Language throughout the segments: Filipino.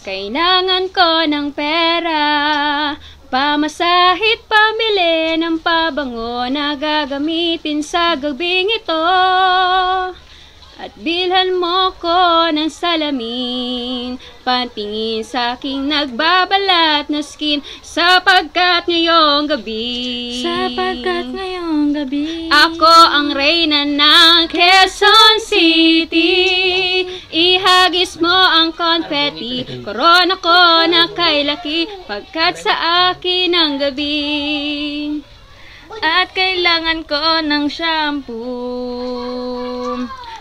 Kailangan ko ng pera Pamasahit pamili ng pabango na gagamitin sa gabing ito. At bilhan mo ko ng salamin Pantingin sa aking nagbabalat na skin. Sapagkat ngayong gabi Sapagkat ngayong gabi Ako ang reyna ng Quezon City Mo ang confetti Korona ko na kay laki Pagkat sa akin ang gabi. At kailangan ko ng shampoo.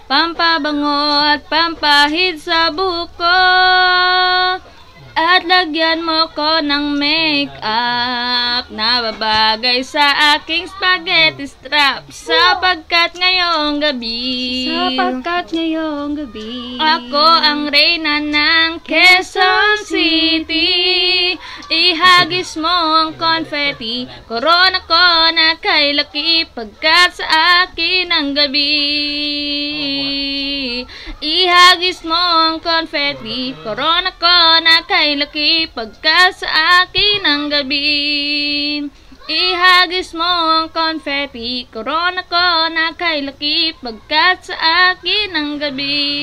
Pampabango at pampahid sa buko At lagyan mo ko ng make-up. Na babagay sa aking spaghetti strap Sapagkat ngayong gabi. Sapagkat ngayong gabi. Ako ang reyna ng Quezon City. Ihagis mo ang confetti. Corona ko na kay laki Pagkat sa akin ang gabi. Ihagis mo ang confetti. Corona ko na kay laki Pagkat sa akin ang gabi. Ihagis mo ang confetti Corona ko na kay laki Pagkat sa akin ang gabi.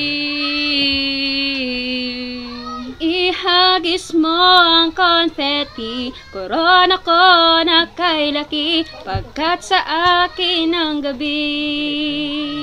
Ihagis mo ang confetti Corona ko na kay laki Pagkat sa akin ang gabi